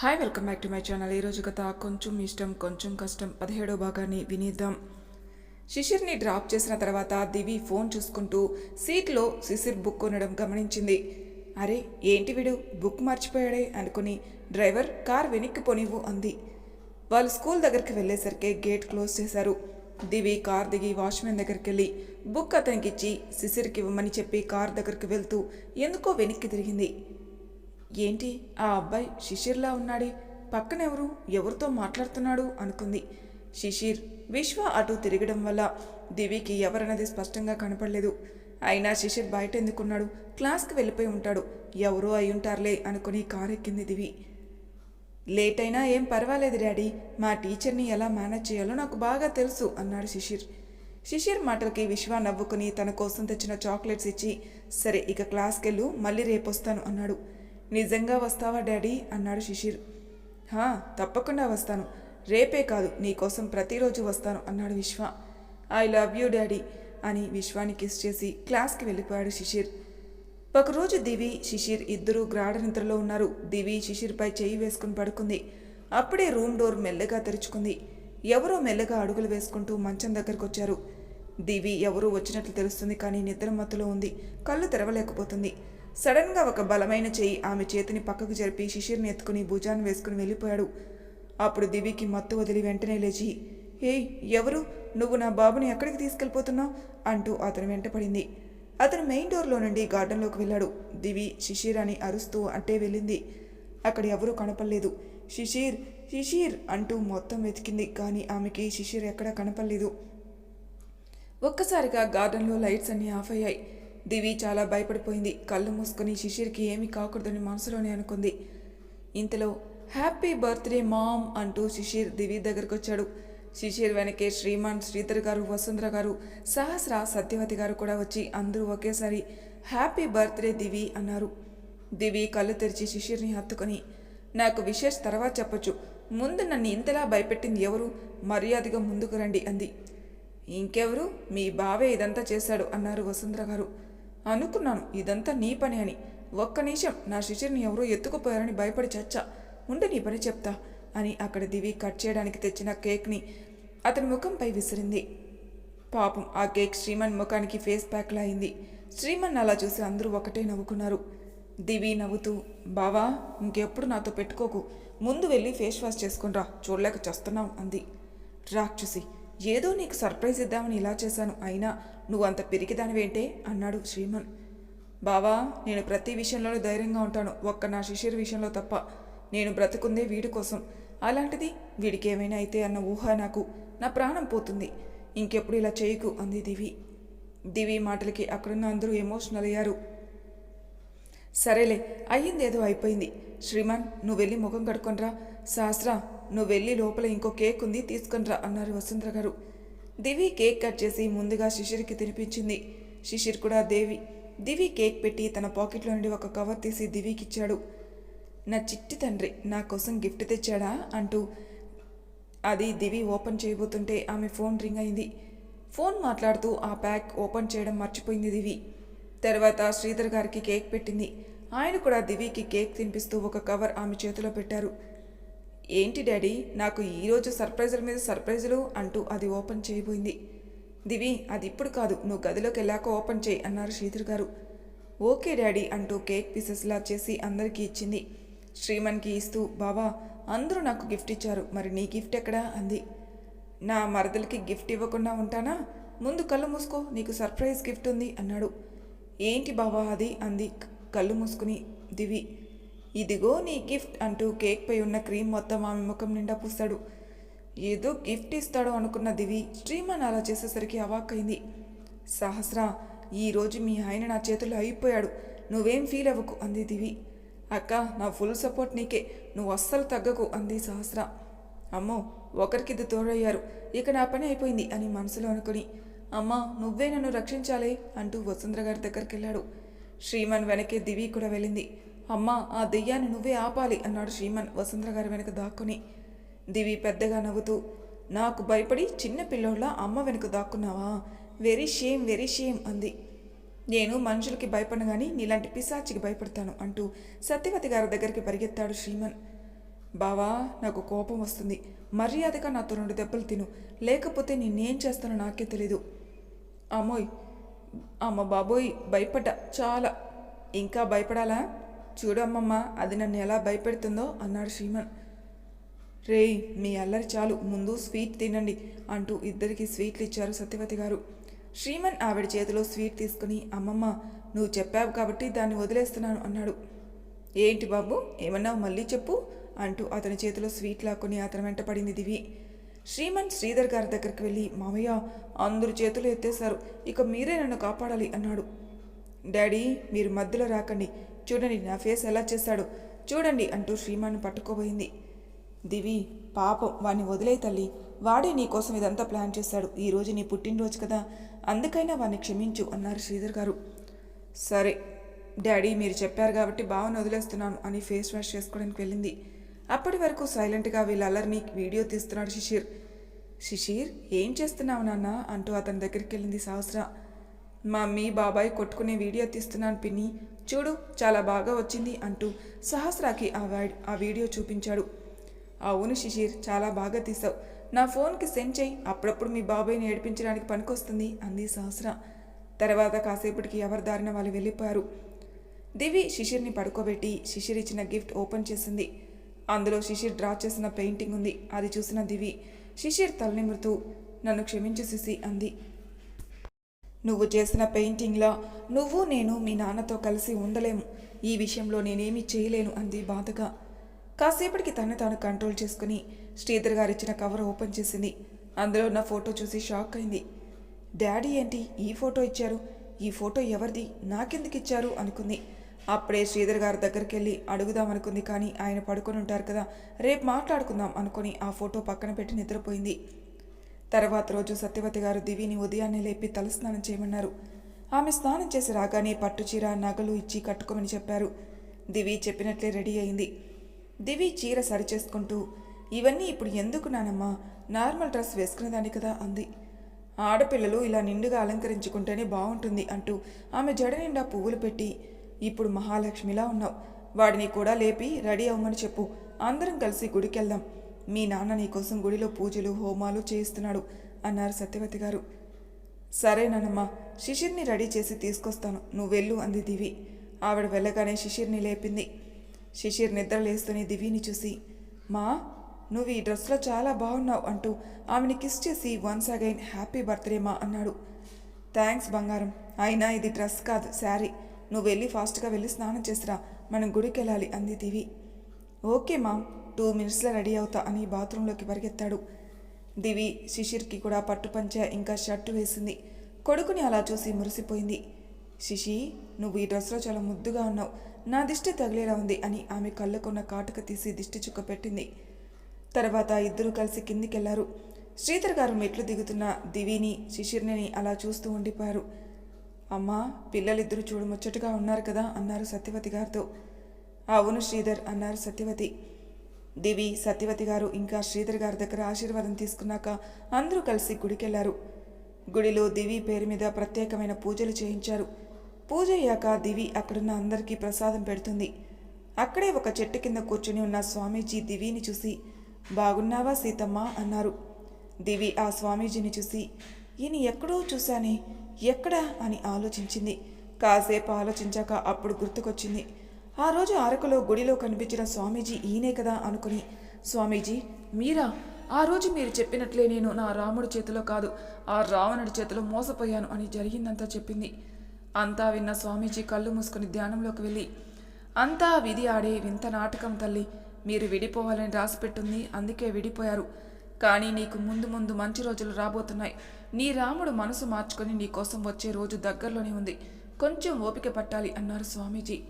Hi welcome back to my channel ఈరోజు కథ కొంచెం ఇష్టం కొంచెం కష్టం. పదిహేడో భాగాన్ని వినిద్దాం. శిశిర్ని డ్రాప్ చేసిన తర్వాత దివి ఫోన్ చూసుకుంటూ సీట్లో శిశిర్ బుక్ ఉండడం గమనించింది. అరే ఏంటి వీడు? బుక్ మర్చిపోయాడే అనుకుని డ్రైవర్ కార్ వెనక్కి పోనివ్వు అంది. వాళ్ళు స్కూల్ దగ్గరికి వెళ్ళేసరికి గేట్ క్లోజ్ చేశారు. దివి కార్ దిగి వాచ్మెన్ దగ్గరికి వెళ్ళి బుక్ అతనికి ఇచ్చి శిశిర్కి ఇవ్వమని చెప్పి కార్ దగ్గరికి వెళ్తూ ఎందుకో వెనక్కి తిరిగింది. ఏంటి ఆ అబ్బాయి శిశిర్లా ఉన్నాడే? పక్కనెవరు? ఎవరితో మాట్లాడుతున్నాడు? అనుకుంది. శిశిర్ విశ్వ అటు తిరగడం వల్ల దివికి ఎవరన్నది స్పష్టంగా కనపడలేదు. అయినా శిశిర్ బయట ఎందుకున్నాడు క్లాస్కి వెళ్ళిపోయి ఉంటాడు. ఎవరో అయ్యుంటారులే అనుకుని కారెక్కింది దివి. లేట్ అయినా ఏం పర్వాలేదు డాడీ. మా టీచర్ని ఎలా మేనేజ్ చేయాలో నాకు బాగా తెలుసు అన్నాడు శిశిర్. శిశిర్ మాటలకి విశ్వ నవ్వుకుని తన కోసం తెచ్చిన చాక్లెట్స్ ఇచ్చి సరే ఇక క్లాస్కెళ్ళు మళ్ళీ రేపు వస్తాను అన్నాడు. నిజంగా వస్తావా డాడీ? అన్నాడు శిశిర్. హా తప్పకుండా వస్తాను. రేపే కాదు నీకోసం ప్రతిరోజు వస్తాను అన్నాడు విశ్వ. ఐ లవ్ యూ డాడీ అని విశ్వాని కిస్ చేసి క్లాస్కి వెళ్ళిపోయాడు శిశిర్. ఒకరోజు దివి శిశిర్ ఇద్దరూ గ్రాడ నిద్రలో ఉన్నారు. దివి శిశిర్పై చేయి వేసుకుని పడుకుంది. అప్పుడే రూమ్ డోర్ మెల్లగా తెరుచుకుంది. ఎవరో మెల్లగా అడుగులు వేసుకుంటూ మంచం దగ్గరకు వచ్చారు దివి ఎవరూ వచ్చినట్లు తెలుస్తుంది కానీ నిద్ర మత్తులో ఉంది. కళ్ళు తెరవలేకపోతుంది. సడన్గా ఒక బలమైన చేయి ఆమె చేతిని పక్కకు జరిపి శిశిర్ని ఎత్తుకుని భుజాన్ని వేసుకుని వెళ్ళిపోయాడు. అప్పుడు దివికి మత్తు వదిలి వెంటనే లేచి ఏయ్ ఎవరు? నువ్వు నా బాబుని ఎక్కడికి తీసుకెళ్ళిపోతున్నావు? అంటూ అతను వెంటపడింది. అతను మెయిన్ డోర్లో నుండి గార్డెన్లోకి వెళ్ళాడు. దివి శిశిర్ అని అరుస్తూ అంటే వెళ్ళింది. అక్కడ ఎవరూ కనపడలేదు. శిశిర్ శిశిర్ అంటూ మొత్తం వెతికింది. కానీ ఆమెకి శిశిర్ ఎక్కడా కనపడలేదు. ఒక్కసారిగా గార్డెన్లో లైట్స్ అన్నీ ఆఫ్ అయ్యాయి. దివి చాలా భయపడిపోయింది. కళ్ళు మూసుకొని శిశిర్కి ఏమీ కాకూడదని మనసులోనే అనుకుంది. ఇంతలో హ్యాపీ బర్త్డే మామ్ అంటూ శిశిర్ దివి దగ్గరకు వచ్చాడు శిశిర్ వెనకే శ్రీమాన్ శ్రీధర్ గారు వసుంధర గారు సహస్ర సత్యవతి గారు కూడా వచ్చి అందరూ ఒకేసారి హ్యాపీ బర్త్డే దివి అన్నారు. దివి కళ్ళు తెరిచి శిశిర్ని హత్తుకొని నాకు విశేష్ తర్వాత చెప్పొచ్చు. ముందు నన్ను ఇంతలా భయపెట్టింది ఎవరు? మర్యాదగా ముందుకు రండి అంది. ఇంకెవరు? మీ బావే ఇదంతా చేశాడు అన్నారు వసుంధర గారు. అనుకున్నాను ఇదంతా నీ పని అని. ఒక్క నిమిషం నా శిశిర్ని ఎవరో ఎత్తుకుపోయారని భయపడి చచ్చా. ఉండి నీ పని చెప్తా అని అక్కడ దివి కట్ చేయడానికి తెచ్చిన కేక్ని అతని ముఖంపై విసిరింది. పాపం ఆ కేక్ శ్రీమన్ ముఖానికి ఫేస్ ప్యాక్లా అయింది. శ్రీమన్ అలా చూసి అందరూ ఒకటే నవ్వుకున్నారు. దివి నవ్వుతూ బావా ఇంకెప్పుడు నాతో పెట్టుకోకు. ముందు వెళ్ళి ఫేస్ వాష్ చేసుకునిరా చూడలేక చస్తున్నావు అంది. రాక్షసి ఏదో నీకు సర్ప్రైజ్ ఇద్దామని ఇలా చేశాను అయినా నువ్వు అంత పిరికిదానివేంటే? అన్నాడు శ్రీమన్. బావా నేను ప్రతి విషయంలోనూ ధైర్యంగా ఉంటాను ఒక్క నా శిష్యుడి విషయంలో తప్ప. నేను బ్రతుకుందే వీడి కోసం. అలాంటిది వీడికి ఏమైనా అయితే అన్న ఊహ నాకు నా ప్రాణం పోతుంది. ఇంకెప్పుడు ఇలా చేయకు అంది దివి. దివి మాటలకి అక్కడున్న అందరూ ఎమోషనల్ అయ్యారు. సరేలే అయ్యిందేదో అయిపోయింది. శ్రీమాన్ నువ్వు వెళ్ళి ముఖం కడుకొనరా శాస్త్ర నువ్వు వెళ్ళి లోపల ఇంకో కేక్ ఉంది తీసుకొనిరా అన్నారు వసుంధర గారు. దివి కేక్ కట్ చేసి ముందుగా శిశిర్కి తినిపించింది. శిశిర్ కూడా దేవి. దివి కేక్ పెట్టి తన పాకెట్లో నుండి ఒక కవర్ తీసి దివికి ఇచ్చాడు నా చిట్టి తండ్రి నా కోసం గిఫ్ట్ తెచ్చాడా? అంటూ అది దివి ఓపెన్ చేయబోతుంటే ఆమె ఫోన్ రింగ్ అయింది. ఫోన్ మాట్లాడుతూ ఆ ప్యాక్ ఓపెన్ చేయడం మర్చిపోయింది దివి. తర్వాత శ్రీధర్ గారికి కేక్ పెట్టింది. ఆయన కూడా దివికి కేక్ తినిపిస్తూ ఒక కవర్ ఆమె చేతిలో పెట్టారు. ఏంటి డాడీ నాకు ఈరోజు సర్ప్రైజుల మీద సర్ప్రైజులు అంటూ అది ఓపెన్ చేయబోయింది. దివి అది ఇప్పుడు కాదు నువ్వు గదిలోకి వెళ్ళాక ఓపెన్ చేయి అన్నారు శ్రీధర్ గారు. ఓకే డాడీ అంటూ కేక్ పీసెస్లా చేసి అందరికీ ఇచ్చింది. శ్రీమన్కి ఇస్తూ బాబా అందరూ నాకు గిఫ్ట్ ఇచ్చారు మరి నీ గిఫ్ట్ ఎక్కడా? అంది. నా మరదలకి గిఫ్ట్ ఇవ్వకుండా ఉంటానా? ముందు కళ్ళు మూసుకో నీకు సర్ప్రైజ్ గిఫ్ట్ ఉంది అన్నాడు. ఏంటి బాబా అది? అంది కళ్ళు మూసుకుని దివి. ఇదిగో నీ గిఫ్ట్ అంటూ కేక్ పై ఉన్న క్రీమ్ మొత్తం ఆమె ముఖం నిండా పూస్తాడు. ఏదో గిఫ్ట్ ఇస్తాడో అనుకున్న దివి శ్రీమాన్ అలా చేసేసరికి అవాక్కైంది. సహస్ర ఈరోజు మీ ఆయన నా చేతుల్లో అయిపోయాడు. నువ్వేం ఫీల్ అవ్వకు అంది దివి. అక్క నా ఫుల్ సపోర్ట్ నీకే. నువ్వు అస్సలు తగ్గకు అంది సహస్ర. అమ్మో ఒకరికిది తోడయ్యారు. ఇక నా పని అయిపోయింది అని మనసులో అనుకుని అమ్మా నువ్వే నన్ను రక్షించాలి అంటూ వసుంధర గారి దగ్గరికి వెళ్ళాడు శ్రీమాన్ వెనకే దివి కూడా వెళ్ళింది. అమ్మా ఆ దెయ్యాన్ని నువ్వే ఆపాలి అన్నాడు శ్రీమన్ వసుంధర గారి వెనక దాక్కుని. దివి పెద్దగా నవ్వుతూ నాకు భయపడి చిన్న పిల్లోళ్ళ అమ్మ వెనుక దాక్కున్నావా? వెరీ షేమ్ వెరీ షేమ్ అంది. నేను మనుషులకి భయపడను కానీ నీలాంటి పిశాచికి భయపడతాను అంటూ సత్యవతి గారి దగ్గరికి పరిగెత్తాడు శ్రీమన్. బావా నాకు కోపం వస్తుంది. మర్యాదగా నాతో రెండు దెబ్బలు తిను. లేకపోతే నేనేం చేస్తానో నాకే తెలీదు. అమ్మోయ్ అమ్మ బాబోయ్ భయపడ్డా చాలా. ఇంకా భయపడాలా? చూడమ్మమ్మ అది నన్ను ఎలా భయపెడుతుందో అన్నాడు శ్రీమన్. రేయ్ మీ అల్లరి చాలు ముందు స్వీట్ తినండి అంటూ ఇద్దరికి స్వీట్లు ఇచ్చారు సత్యవతి గారు. శ్రీమన్ ఆవిడ చేతిలో స్వీట్ తీసుకుని అమ్మమ్మ నువ్వు చెప్పావు కాబట్టి దాన్ని వదిలేస్తున్నాను అన్నాడు. ఏంటి బాబు ఏమన్నావు మళ్ళీ చెప్పు అంటూ అతని చేతిలో స్వీట్ లాక్కొని అతని వెంట పడింది దివి. శ్రీమన్ శ్రీధర్ గారి దగ్గరికి వెళ్ళి మామయ్య అందరు చేతులు ఎత్తేశారు ఇక మీరే నన్ను కాపాడాలి అన్నాడు. డాడీ మీరు మధ్యలో రాకండి చూడండి నా ఫేస్ ఎలా చేశాడు. చూడండి అంటూ శ్రీమాన్ పట్టుకోబోయింది. దివి పాపం వాణ్ణి వదిలే తల్లి. వాడే నీ కోసం ఇదంతా ప్లాన్ చేశాడు. ఈరోజు నీ పుట్టినరోజు కదా. అందుకైనా వాణ్ణి క్షమించు అన్నారు శ్రీధర్ గారు. సరే డాడీ మీరు చెప్పారు కాబట్టి బావని వదిలేస్తున్నాను అని ఫేస్ వాష్ చేసుకోవడానికి వెళ్ళింది. అప్పటి వరకు సైలెంట్గా వీళ్ళల్లరిని వీడియో తీస్తున్నాడు శిశిర్. శిశిర్ ఏం చేస్తున్నావు నాన్న? అంటూ అతని దగ్గరికి వెళ్ళింది సహస్ర. మమ్మీ బాబాయ్ కొట్టుకునే వీడియో తీస్తున్నాను పిన్ని. చూడు చాలా బాగా వచ్చింది అంటూ సహస్రాకి ఆ వైడ్ ఆ వీడియో చూపించాడు. అవును శిశిర్ చాలా బాగా తీసావు. నా ఫోన్కి సెండ్ చేయి అప్పుడప్పుడు మీ బాబాయ్ని ఏడిపించడానికి పనికొస్తుంది అంది సహస్ర. తర్వాత కాసేపటికి ఎవరి దారిన వాళ్ళు వెళ్ళిపోయారు. దివి శిశిర్ని పడుకోబెట్టి శిశిర్ ఇచ్చిన గిఫ్ట్ ఓపెన్ చేసింది. అందులో శిశిర్ డ్రా చేసిన పెయింటింగ్ ఉంది అది చూసిన దివి. శిశిర్ తలనిమురుతూ నన్ను క్షమించు శిశి అంది. నువ్వు చేసిన పెయింటింగ్లా నువ్వు నేను మీ నాన్నతో కలిసి ఉండలేము. ఈ విషయంలో నేనేమీ చేయలేను అంది బాధగా. కాసేపటికి తను తాను కంట్రోల్ చేసుకుని శ్రీధర్ గారు ఇచ్చిన కవర్ ఓపెన్ చేసింది. అందులో ఉన్న ఫోటో చూసి షాక్ అయింది. డాడీ ఏంటి? ఈ ఫోటో ఇచ్చారు. ఈ ఫోటో ఎవరిది? నాకెందుకు ఇచ్చారు? అనుకుంది. అప్పుడే శ్రీధర్ గారి దగ్గరికి వెళ్ళి అడుగుదాం అనుకుంది కానీ ఆయన పడుకొని ఉంటారు కదా రేపు మాట్లాడుకుందాం అనుకుని ఆ ఫోటో పక్కన పెట్టి నిద్రపోయింది. తర్వాత రోజు సత్యవతి గారు దివిని ఉదయాన్నే లేపి తలస్నానం చేయమన్నారు. ఆమె స్నానం చేసి రాగానే పట్టుచీర నగలు ఇచ్చి కట్టుకోమని చెప్పారు. దివి చెప్పినట్లే రెడీ అయింది. దివి చీర సరిచేసుకుంటూ ఇవన్నీ ఇప్పుడు ఎందుకు నానమ్మా? నార్మల్ డ్రెస్ వేసుకునేదాన్ని కదా అంది. ఆడపిల్లలు ఇలా నిండుగా అలంకరించుకుంటేనే బాగుంటుంది అంటూ ఆమె జడ నిండా పువ్వులు పెట్టి ఇప్పుడు మహాలక్ష్మిలా ఉన్నావు. వాడిని కూడా లేపి రెడీ అవ్వమని చెప్పు. అందరం కలిసి గుడికెళ్దాం. మీ నాన్న నీకోసం గుడిలో పూజలు హోమాలు చేయిస్తున్నాడు అన్నారు సత్యవతి గారు. సరేనమ్మా శిశిర్ని రెడీ చేసి తీసుకొస్తాను. నువ్వు వెళ్ళు అంది దివి. ఆవిడ వెళ్ళగానే శిశిర్ని లేపింది. శిశిర్ నిద్ర లేస్తూనే దివిని చూసి మా నువ్వు ఈ డ్రెస్లో చాలా బాగున్నావు అంటూ ఆమెని కిస్ చేసి వన్స్ అగైన్ హ్యాపీ బర్త్డే మా అన్నాడు. థ్యాంక్స్ బంగారం. అయినా ఇది డ్రెస్ కాదు శారీ. నువ్వు వెళ్ళి ఫాస్ట్గా వెళ్ళి స్నానం చేసిరా. మనం గుడికి వెళ్ళాలి అంది దివి. Okay mom. టూ మినిట్స్లో రెడీ అవుతా అని బాత్రూంలోకి పరిగెత్తాడు. దివి శిశిర్కి కూడా పట్టుపంచ ఇంకా షర్టు వేసింది. కొడుకుని అలా చూసి మురిసిపోయింది. శిశి నువ్వు ఈ డ్రెస్లో చాలా ముద్దుగా ఉన్నావు. నా దిష్టి తగిలేలా ఉంది అని ఆమె కళ్ళకున్న కాటుక తీసి దిష్టి చుక్క పెట్టింది. తర్వాత ఇద్దరూ కలిసి కిందికెళ్ళారు. శ్రీధర్ గారు మెట్లు దిగుతున్న దివిని శిశిర్ని అలా చూస్తూ ఉండిపోయారు. అమ్మా పిల్లలిద్దరూ చూడు ముచ్చటగా ఉన్నారు కదా అన్నారు సత్యవతి గారితో. అవును శ్రీధర్ అన్నారు సత్యవతి. దివి సత్యవతి గారు ఇంకా శ్రీధర్ గారి దగ్గర ఆశీర్వాదం తీసుకున్నాక అందరూ కలిసి గుడికెళ్ళారు. గుడిలో దివి పేరు మీద ప్రత్యేకమైన పూజలు చేయించారు. పూజ అయ్యాక దివి అక్కడున్న అందరికీ ప్రసాదం పెడుతుంది. అక్కడే ఒక చెట్టు కింద కూర్చుని ఉన్న స్వామీజీ దివిని చూసి బాగున్నావా సీతమ్మ? అన్నారు. దివి ఆ స్వామీజీని చూసి ఈయన ఎక్కడో చూశానే ఎక్కడా? అని ఆలోచించింది. కాసేపు ఆలోచించాక అప్పుడు గుర్తుకొచ్చింది ఆ రోజు అరకులో గుడిలో కనిపించిన స్వామీజీ ఈయనే కదా అనుకుని స్వామీజీ మీరా? ఆ రోజు మీరు చెప్పినట్లే నేను నా రాముడి చేతిలో కాదు ఆ రావణుడి చేతిలో మోసపోయాను అని జరిగిందంతా చెప్పింది. అంతా విన్న స్వామీజీ కళ్ళు మూసుకుని ధ్యానంలోకి వెళ్ళి అంతా విధి ఆడే వింత నాటకం తల్లి. మీరు విడిపోవాలని రాసిపెట్టుంది అందుకే విడిపోయారు. కానీ నీకు ముందు ముందు మంచి రోజులు రాబోతున్నాయి. నీ రాముడు మనసు మార్చుకొని నీకోసం వచ్చే రోజు దగ్గరలోనే ఉంది. కొంచెం ఓపిక పట్టాలి అన్నారు స్వామీజీ.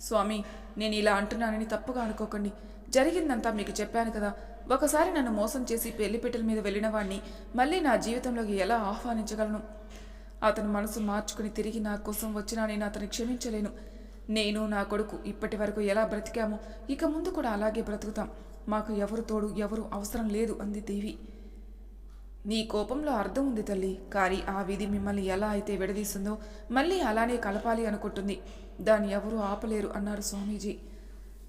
స్వామి నేను ఇలా అంటున్నానని తప్పుగా అనుకోకండి. జరిగిందంతా మీకు చెప్పాను కదా. ఒకసారి నన్ను మోసం చేసి పెళ్ళిపెట్టెల మీద వెళ్ళిన వాడిని మళ్ళీ నా జీవితంలోకి ఎలా ఆహ్వానించగలను? అతను మనసు మార్చుకుని తిరిగి నా కోసం వచ్చినా నేను అతన్ని క్షమించలేను. నేను నా కొడుకు ఇప్పటి వరకు ఎలా బ్రతికామో ఇక ముందు కూడా అలాగే బ్రతుకుతాం. మాకు ఎవరు తోడు ఎవరు అవసరం లేదు అంది దేవి. నీ కోపంలో అర్థం ఉంది తల్లి. కానీ ఆ విధి మిమ్మల్ని ఎలా అయితే విడదీస్తుందో మళ్ళీ అలానే కలపాలి అనుకుంటుంది. దాన్ని ఎవరూ ఆపలేరు అన్నారు స్వామీజీ.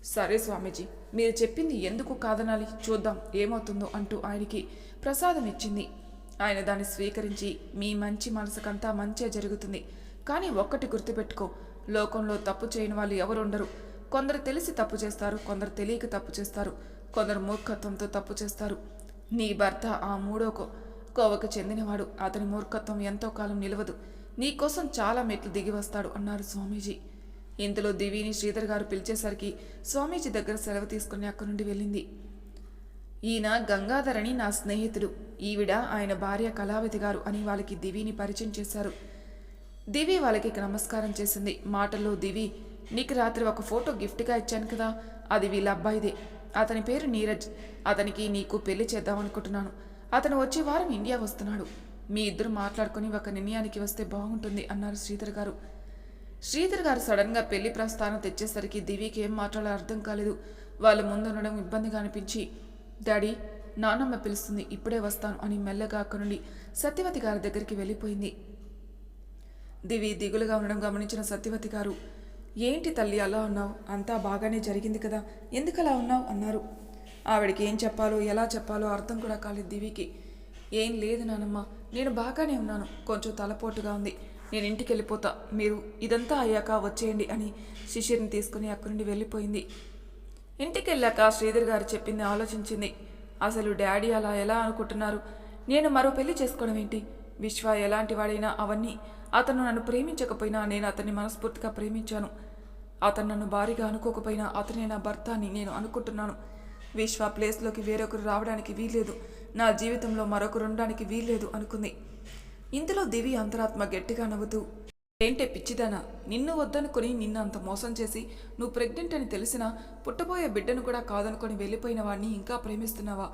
సరే స్వామీజీ మీరు చెప్పింది ఎందుకు కాదనాలి? చూద్దాం ఏమవుతుందో అంటూ ఆయనకి ప్రసాదం ఇచ్చింది. ఆయన దాన్ని స్వీకరించి మీ మంచి మనసుకంతా మంచే జరుగుతుంది. కానీ ఒక్కటి గుర్తుపెట్టుకో లోకంలో తప్పు చేయని వాళ్ళు ఎవరు ఉండరు కొందరు తెలిసి తప్పు చేస్తారు కొందరు తెలియక తప్పు చేస్తారు కొందరు మూర్ఖత్వంతో తప్పు చేస్తారు. నీ భర్త ఆ మూడోకో కోవకు చెందినవాడు. అతని మూర్ఖత్వం ఎంతో కాలం నిలవదు. నీకోసం చాలా మెట్లు దిగి వస్తాడు అన్నారు స్వామీజీ. ఇంతలో దివిని శ్రీధర్ గారు పిలిచేసరికి స్వామీజీ దగ్గర సెలవు తీసుకుని అక్కడి నుండి వెళ్ళింది. ఈయన గంగాధరని నా స్నేహితుడు. ఈవిడ ఆయన భార్య కళావతి గారు అని వాళ్ళకి దివిని పరిచయం చేశారు. దివి వాళ్ళకి నమస్కారం చేసింది. మాటల్లో దివి నీకు రాత్రి ఒక ఫోటో గిఫ్ట్గా ఇచ్చాను కదా అది వీళ్ళ అబ్బాయిదే. అతని పేరు నీరజ్. అతనికి నీకు పెళ్ళి చేద్దామనుకుంటున్నాను. అతను వచ్చే వారం ఇండియా వస్తున్నాడు. మీ ఇద్దరు మాట్లాడుకుని ఒక నిర్ణయానికి వస్తే బాగుంటుంది అన్నారు శ్రీధర్ గారు. శ్రీధర్ గారు సడన్గా పెళ్ళి ప్రస్థానం తెచ్చేసరికి దివికి ఏం మాట్లాడాలో అర్థం కాలేదు. వాళ్ళ ముందు ఉండడం ఇబ్బందిగా అనిపించి డాడీ నానమ్మ పిలుస్తుంది ఇప్పుడే వస్తాను అని మెల్లగా అక్కడి నుండి సత్యవతి గారి దగ్గరికి వెళ్ళిపోయింది. దివి దిగులుగా ఉండడం గమనించిన సత్యవతి గారు ఏంటి తల్లి అలా ఉన్నావు? అంతా బాగానే జరిగింది కదా? ఎందుకలా ఉన్నావు? అన్నారు. ఆవిడకి ఏం చెప్పాలో ఎలా చెప్పాలో అర్థం కూడా కాలేదు దివికి. ఏం లేదు నానమ్మ నేను బాగానే ఉన్నాను. కొంచెం తలపోటుగా ఉంది. నేను ఇంటికి వెళ్ళిపోతా. మీరు ఇదంతా అయ్యాక వచ్చేయండి అని శిశిర్ని తీసుకుని అక్కడి నుండి వెళ్ళిపోయింది. ఇంటికి వెళ్ళాక శ్రీధర్ గారు చెప్పింది ఆలోచించింది. అసలు డాడీ అలా ఎలా అనుకుంటున్నారు? నేను మరో పెళ్ళి చేసుకోవడం ఏంటి? విశ్వ ఎలాంటి వాడైనా అవన్నీ అతను నన్ను ప్రేమించకపోయినా నేను అతన్ని మనస్ఫూర్తిగా ప్రేమించాను. అతను నన్ను భారీగా అనుకోకపోయినా అతనే నా భర్త అని నేను అనుకుంటున్నాను. విశ్వ ప్లేస్లోకి వేరొకరు రావడానికి వీల్లేదు. నా జీవితంలో మరొకరు ఉండడానికి వీల్లేదు అనుకుంది. ఇందులో దివి అంతరాత్మ గట్టిగా నవ్వుతూ ఏంటే పిచ్చిదానా? నిన్ను వద్దనుకుని నిన్ను అంత మోసం చేసి నువ్వు ప్రెగ్నెంట్ అని తెలిసినా పుట్టబోయే బిడ్డను కూడా కాదనుకొని వెళ్ళిపోయిన వాడిని ఇంకా ప్రేమిస్తున్నావా?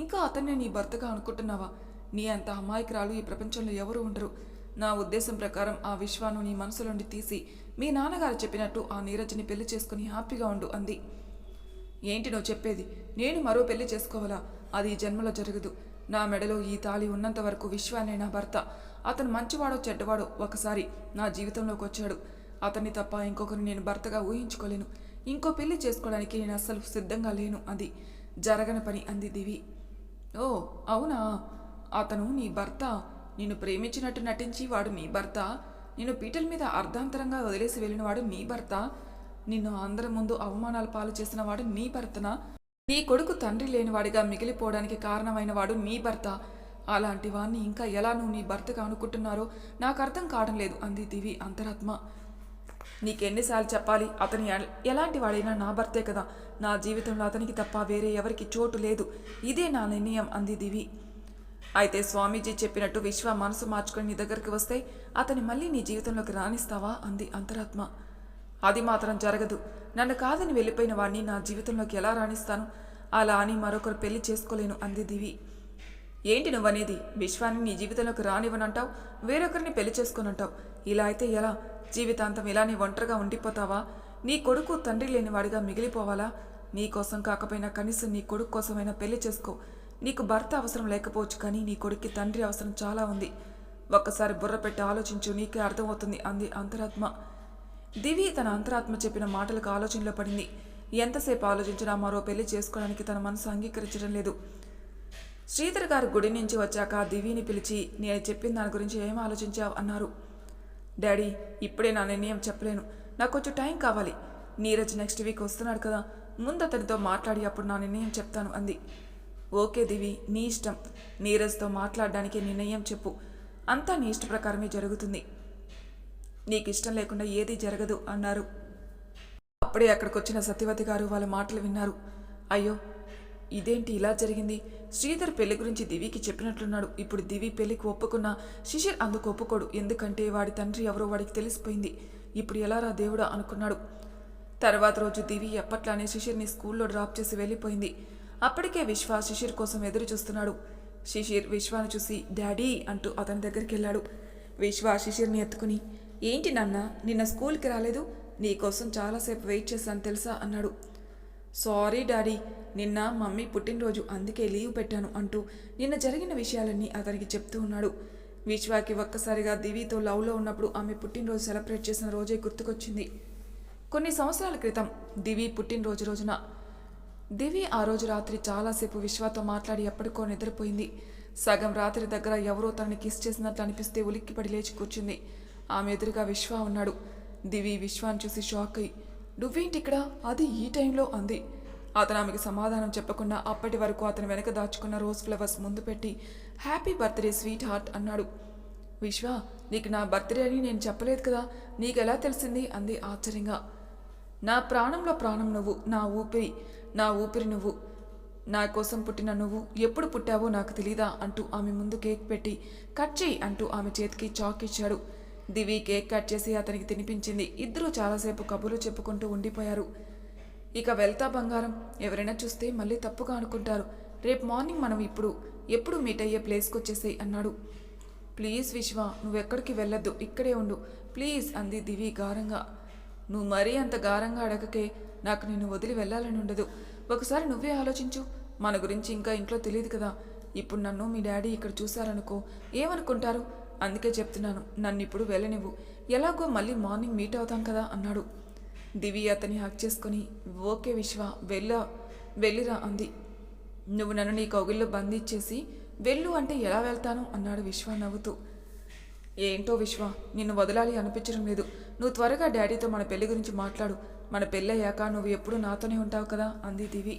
ఇంకా అతన్ని నీ భర్తగా అనుకుంటున్నావా? నీ అంత అమాయకురాలు ఈ ప్రపంచంలో ఎవరు ఉండరు. నా ఉద్దేశం ప్రకారం ఆ విశ్వాను నీ మనసులోండి తీసి మీ నాన్నగారు చెప్పినట్టు ఆ నీరజ్ని పెళ్ళి చేసుకుని హ్యాపీగా ఉండు అంది. ఏంటి నువ్వు చెప్పేది? నేను మరో పెళ్ళి చేసుకోవాలా? అది ఈ జన్మలో జరగదు. నా మెడలో ఈ తాళి ఉన్నంత వరకు విశ్వానే నా భర్త. అతను మంచివాడో చెడ్డవాడో ఒకసారి నా జీవితంలోకి వచ్చాడు. అతన్ని తప్ప ఇంకొకరిని నేను భర్తగా ఊహించుకోలేను. ఇంకో పెళ్ళి చేసుకోవడానికి నేను అస్సలు సిద్ధంగా లేను అది. జరగని పని అంది దివి. ఓ అవునా? అతను నీ భర్త. నిన్ను ప్రేమించినట్టు నటించి వాడు నీ భర్త. నిన్ను పీటల మీద అర్ధాంతరంగా వదిలేసి వెళ్ళినవాడు నీ భర్త. నిన్ను అందరి ముందు అవమానాల పాలు చేసిన వాడు నీ భర్తనా? నీ కొడుకు తండ్రి లేనివాడిగా మిగిలిపోవడానికి కారణమైన వాడు నీ భర్త. అలాంటి వాణ్ణి ఇంకా ఎలా నువ్వు నీ భర్తగా అనుకుంటున్నారో నాకు అర్థం కావడం లేదు అంది దివి అంతరాత్మ. నీకెన్నిసార్లు చెప్పాలి అతని ఎలాంటి వాడైనా నా భర్తే కదా. నా జీవితంలో అతనికి తప్ప వేరే ఎవరికి చోటు లేదు. ఇదే నా నిర్ణయం అంది దివి. అయితే స్వామీజీ చెప్పినట్టు విశ్వ మనసు మార్చుకొని నీ దగ్గరికి వస్తే అతని మళ్ళీ నీ జీవితంలోకి రాణిస్తావా అంది అంతరాత్మ. అది మాత్రం జరగదు. నన్ను కాదని వెళ్ళిపోయిన వాడిని నా జీవితంలోకి ఎలా రాణిస్తాను? అలా అని మరొకరు పెళ్ళి చేసుకోలేను అంది దివి. ఏంటి నువ్వనేది? విశ్వాన్ని నీ జీవితంలోకి రానివ్వనంటావు? వేరొకరిని పెళ్ళి చేసుకోనంటావు? ఇలా అయితే ఎలా? జీవితాంతం ఇలానే ఒంటరిగా ఉండిపోతావా? నీ కొడుకు తండ్రి లేనివాడిగా మిగిలిపోవాలా? నీ కోసం కాకపోయినా కనీసం నీ కొడుకు కోసమైనా పెళ్ళి చేసుకో. నీకు భర్త అవసరం లేకపోవచ్చు కానీ నీ కొడుక్కి తండ్రి అవసరం చాలా ఉంది. ఒక్కసారి బుర్ర పెట్టి ఆలోచించు నీకే అర్థమవుతుంది అంది అంతరాత్మ. దివి తన అంతరాత్మ చెప్పిన మాటలకు ఆలోచనలో పడింది. ఎంతసేపు ఆలోచించినా మరో పెళ్ళి చేసుకోవడానికి తన మనసు అంగీకరించడం లేదు. శ్రీధర్ గారు గుడి నుంచి వచ్చాక దివిని పిలిచి నేను చెప్పిన దాని గురించి ఏం ఆలోచించావు? అన్నారు. డాడీ ఇప్పుడే నా నిర్ణయం చెప్పలేను. నాకు కొంచెం టైం కావాలి. నీరజ్ నెక్స్ట్ వీక్ వస్తున్నాడు కదా. ముందు అతనితో మాట్లాడి అప్పుడు నా నిర్ణయం చెప్తాను అంది. ఓకే దివి నీ ఇష్టం. నీరజ్తో మాట్లాడడానికి నిర్ణయం చెప్పు. అంతా నీ ఇష్ట ప్రకారమే జరుగుతుంది. నీకు ఇష్టం లేకుండా ఏదీ జరగదు అన్నారు. అప్పుడే అక్కడికి వచ్చిన సత్యవతి గారు వాళ్ళ మాటలు విన్నారు. అయ్యో ఇదేంటి ఇలా జరిగింది? శ్రీధర్ పెళ్ళి గురించి దివికి చెప్పినట్లున్నాడు. ఇప్పుడు దివి పెళ్ళికి ఒప్పుకున్నా శిశిర్ అందుకు ఒప్పుకోడు. ఎందుకంటే వాడి తండ్రి ఎవరో వాడికి తెలిసిపోయింది. ఇప్పుడు ఎలా రా దేవుడా అనుకున్నాడు. తర్వాత రోజు దివి ఎప్పట్లానే శిశిర్ని స్కూల్లో డ్రాప్ చేసి వెళ్ళిపోయింది. అప్పటికే విశ్వ శిశిర్ కోసం ఎదురు చూస్తున్నాడు. శిశిర్ విశ్వాను చూసి డాడీ అంటూ అతని దగ్గరికి వెళ్ళాడు. విశ్వ శిశిర్ని ఎత్తుకుని ఏంటి నాన్న నిన్న స్కూల్కి రాలేదు నీకోసం చాలాసేపు వెయిట్ చేశాను తెలుసా? అన్నాడు. సారీ డాడీ నిన్న మమ్మీ పుట్టినరోజు అందుకే లీవ్ పెట్టాను అంటూ నిన్న జరిగిన విషయాలన్నీ అతనికి చెప్తూ ఉన్నాడు. విశ్వాకి ఒక్కసారిగా దివితో లవ్లో ఉన్నప్పుడు ఆమె పుట్టినరోజు సెలబ్రేట్ చేసిన రోజే గుర్తుకొచ్చింది. కొన్ని సంవత్సరాల క్రితం దివి పుట్టినరోజు రోజున. దివి ఆ రోజు రాత్రి చాలాసేపు విశ్వాతో మాట్లాడి ఎప్పటికో నిద్రపోయింది. సగం రాత్రి దగ్గర ఎవరో తనని కిస్ చేసినట్లు అనిపిస్తే ఉలిక్కిపడి లేచి కూర్చుంది. ఆమె ఎదురుగా విశ్వ ఉన్నాడు. దివి విశ్వాన్ని చూసి షాక్ అయ్యి నువ్వేంటిక్కడ? అది ఈ టైంలో అంది. అతను ఆమెకు సమాధానం చెప్పకుండా అప్పటి వరకు అతను వెనక దాచుకున్న రోజ్ ఫ్లవర్స్ ముందు పెట్టి హ్యాపీ బర్త్డే స్వీట్ హార్ట్ అన్నాడు. విశ్వ నీకు నా బర్త్డే అని నేను చెప్పలేదు కదా? నీకు ఎలా తెలిసింది? అంది ఆశ్చర్యంగా. నా ప్రాణంలో ప్రాణం నువ్వు నా ఊపిరి నా ఊపిరి నువ్వు. నా కోసం పుట్టిన నువ్వు ఎప్పుడు పుట్టావో నాకు తెలీదా? అంటూ ఆమె ముందు కేక్ పెట్టి కట్ చేయి అంటూ ఆమె చేతికి చాక్ ఇచ్చాడు. దివి కేక్ కట్ చేసి అతనికి తినిపించింది. ఇద్దరూ చాలాసేపు కబుర్లు చెప్పుకుంటూ ఉండిపోయారు. ఇక వెళ్తా బంగారం ఎవరైనా చూస్తే మళ్ళీ తప్పుగా అనుకుంటారు. రేపు మార్నింగ్ మనం ఇప్పుడు ఎప్పుడు మీట్ అయ్యే ప్లేస్కి వచ్చేసాయి అన్నాడు. ప్లీజ్ విశ్వ నువ్వెక్కడికి వెళ్ళొద్దు ఇక్కడే ఉండు. ప్లీజ్ అంది దివి గారంగా. నువ్వు మరీ అంత గారంగా అడగకే నాకు నిన్ను వదిలి వెళ్ళాలని ఉండదు. ఒకసారి నువ్వే ఆలోచించు. మన గురించి ఇంకా ఇంట్లో తెలియదు కదా. ఇప్పుడు నన్ను మీ డాడీ ఇక్కడ చూశారనుకో ఏమనుకుంటారు? అందుకే చెప్తున్నాను నన్ను ఇప్పుడు వెళ్ళనివ్వు. ఎలాగో మళ్ళీ మార్నింగ్ మీట్ అవుతాం కదా అన్నాడు. దివి అతని హక్ చేసుకుని ఓకే విశ్వ వెళ్ళ వెళ్ళిరా అంది. నువ్వు నన్ను నీ కౌగిల్లో బంధించేసి వెళ్ళు అంటే ఎలా వెళ్తాను? అన్నాడు విశ్వ నవ్వుతూ. ఏంటో విశ్వ నిన్ను వదలాలి అనిపించడం లేదు. నువ్వు త్వరగా డాడీతో మన పెళ్ళి గురించి మాట్లాడు. మన పెళ్ళయ్యాక నువ్వు ఎప్పుడూ నాతోనే ఉంటావు కదా అంది దివి.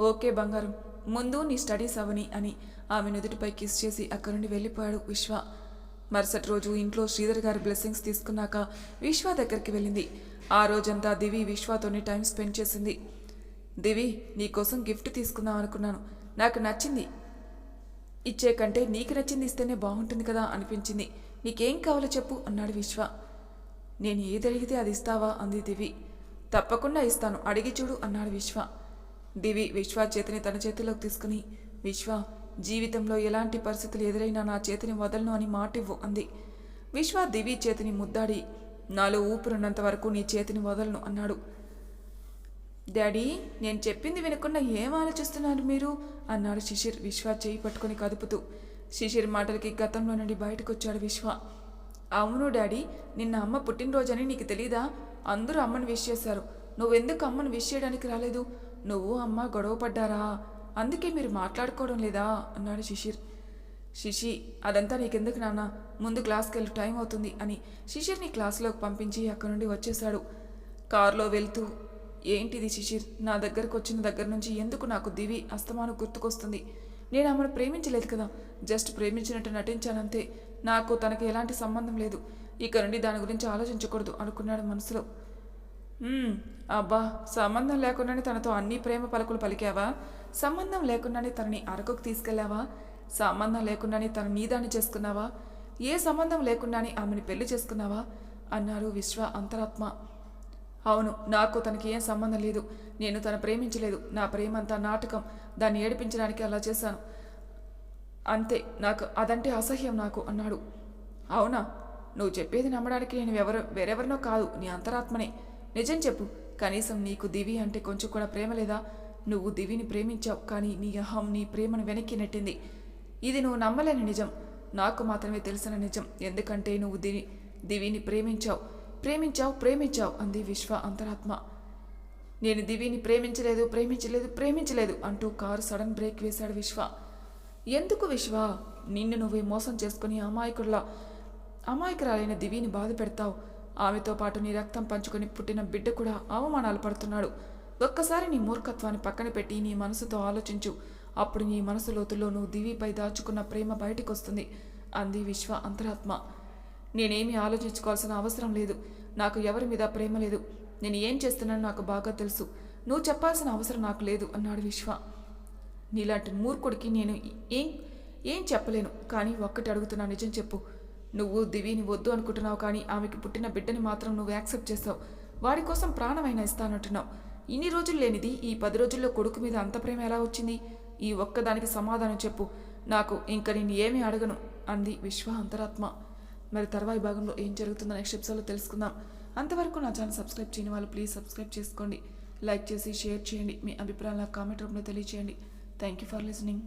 ఓకే బంగారం ముందు నీ స్టడీస్ అవని అని ఆమె నుదుటిపై కిస్ చేసి అక్కడి నుండి వెళ్ళిపోయాడు విశ్వ. మరుసటి రోజు ఇంట్లో శ్రీధర్ గారి బ్లెస్సింగ్స్ తీసుకున్నాక విశ్వ దగ్గరికి వెళ్ళింది. ఆ రోజంతా దివి విశ్వతోనే టైం స్పెండ్ చేసింది. దివి నీకోసం గిఫ్ట్ తీసుకుందాం అనుకున్నాను. నాకు నచ్చింది. ఇచ్చే కంటే నీకు నచ్చింది ఇస్తేనే బాగుంటుంది కదా అనిపించింది. నీకేం కావాలో చెప్పు అన్నాడు విశ్వ. నేను ఏది అడిగితే అది ఇస్తావా? అంది దివి. తప్పకుండా ఇస్తాను. అడిగి చూడు అన్నాడు విశ్వ. దివి విశ్వ చేతిని తన చేతిలోకి తీసుకుని విశ్వ జీవితంలో ఎలాంటి పరిస్థితులు ఎదురైనా నా చేతిని వదలను అని మాటివ్వు అంది. విశ్వ దివి చేతిని ముద్దాడి నాలో ఊపిరున్నంత వరకు నీ చేతిని వదలను అన్నాడు. డాడీ నేను చెప్పింది వినకుండా ఏం ఆలోచిస్తున్నారు మీరు? అన్నాడు శిశిర్ విశ్వ చేయి పట్టుకొని కదుపుతూ. శిశిర్ మాటలకి గతంలో నుండి బయటకొచ్చాడు విశ్వ. అవును డాడీ నిన్న అమ్మ పుట్టినరోజని నీకు తెలీదా? అందరూ అమ్మని విష్ చేశారు. నువ్వెందుకు అమ్మను విష్ చేయడానికి రాలేదు? నువ్వు అమ్మ గొడవ పడ్డారా అందుకే మీరు మాట్లాడుకోవడం లేదా? అన్నాడు శిశిర్ శిశి అదంతా నీకెందుకు నాన్న? ముందు క్లాస్కి వెళ్ళి టైం అవుతుంది అని శిశిర్ని క్లాస్లోకి పంపించి అక్కడి నుండి వచ్చేశాడు. కారులో వెళ్తూ ఏంటిది శిశిర్ నా దగ్గరకు వచ్చిన దగ్గర నుంచి ఎందుకు నాకు దివి? అస్తమానం గుర్తుకొస్తుంది. నేను ఆమెను ప్రేమించలేదు కదా. జస్ట్ ప్రేమించినట్టు నటించానంతే. నాకు తనకి ఎలాంటి సంబంధం లేదు. ఇక నుండి దాని గురించి ఆలోచించకూడదు అనుకున్నాడు మనసులో. అబ్బా! సంబంధం లేకుండానే తనతో అన్ని ప్రేమ పలుకులు పలికావా? సంబంధం లేకుండానే తనని అరకుకు తీసుకెళ్ళావా సంబంధం లేకుండానే తన నీదాన్ని చేసుకున్నావా? ఏ సంబంధం లేకుండానే ఆమెని పెళ్ళి చేసుకున్నావా? అన్నారు విశ్వ అంతరాత్మ. అవును నాకు తనకి ఏం సంబంధం లేదు. నేను తన ప్రేమించలేదు. నా ప్రేమ అంతా నాటకం. దాన్ని ఏడిపించడానికి అలా చేశాను. అంతే నాకు అదంటే అసహ్యం నాకు అన్నాడు. అవునా? నువ్వు చెప్పేది నమ్మడానికి నేను ఎవరు వేరెవరినో కాదు. నీ అంతరాత్మనే. నిజం చెప్పు. కనీసం నీకు దివి అంటే కొంచెం కూడా ప్రేమ లేదా? నువ్వు దివిని ప్రేమించావు కానీ నీ అహం నీ ప్రేమను వెనక్కి నెట్టింది. ఇది నువ్వు నమ్మలేని నిజం. నాకు మాత్రమే తెలిసిన నిజం. ఎందుకంటే నువ్వు దివి దివిని ప్రేమించావు. ప్రేమించావు ప్రేమించావు అంది విశ్వ అంతరాత్మ. నేను దివిని ప్రేమించలేదు ప్రేమించలేదు ప్రేమించలేదు అంటూ కారు సడన్ బ్రేక్ వేశాడు విశ్వ. ఎందుకు విశ్వ? నిన్ను నువ్వే మోసం చేసుకుని అమాయకుల్లా అమాయకురాలైన దివిని బాధ పెడతావు. ఆమెతో పాటు నీ రక్తం పంచుకొని పుట్టిన బిడ్డ కూడా అవమానాలు పడుతున్నాడు. ఒక్కసారి నీ మూర్ఖత్వాన్ని పక్కన పెట్టి నీ మనసుతో ఆలోచించు. అప్పుడు నీ మనసు లోతుల్లో నువ్వు దివిపై దాచుకున్న ప్రేమ బయటకొస్తుంది. అంది విశ్వ అంతరాత్మ. నేనేమీ ఆలోచించుకోవాల్సిన అవసరం లేదు. నాకు ఎవరి మీద ప్రేమ లేదు. నేను ఏం చేస్తున్నానో నాకు బాగా తెలుసు. నువ్వు చెప్పాల్సిన అవసరం నాకు లేదు అన్నాడు విశ్వ. నీలాంటి మూర్ఖుడికి నేను ఏం ఏం చెప్పలేను. కానీ ఒక్కటి అడుగుతున్నా నిజం చెప్పు. నువ్వు దివిని వద్దు అనుకుంటున్నావు కానీ ఆమెకి పుట్టిన బిడ్డని మాత్రం నువ్వు యాక్సెప్ట్ చేస్తావు. వాడి కోసం ప్రాణమైనా ఇస్తానంటున్నావు. ఇన్ని రోజులు లేనిది ఈ పది రోజుల్లో కొడుకు మీద అంత ప్రేమ ఎలా వచ్చింది? ఈ ఒక్కదానికి సమాధానం చెప్పు. నాకు ఇంక నేను ఏమీ అడగను అంది విశ్వ అంతరాత్మ. మరి తర్వాయి భాగంలో ఏం జరుగుతుందో నెక్స్ట్ ఎపిసోడ్లో తెలుసుకుందాం. అంతవరకు నా ఛానల్ సబ్స్క్రైబ్ చేయని వాళ్ళు ప్లీజ్ సబ్స్క్రైబ్ చేసుకోండి. లైక్ చేసి షేర్ చేయండి. మీ అభిప్రాయాలు నాకు కామెంట్ రూపంలో తెలియచేయండి. Thank you for listening.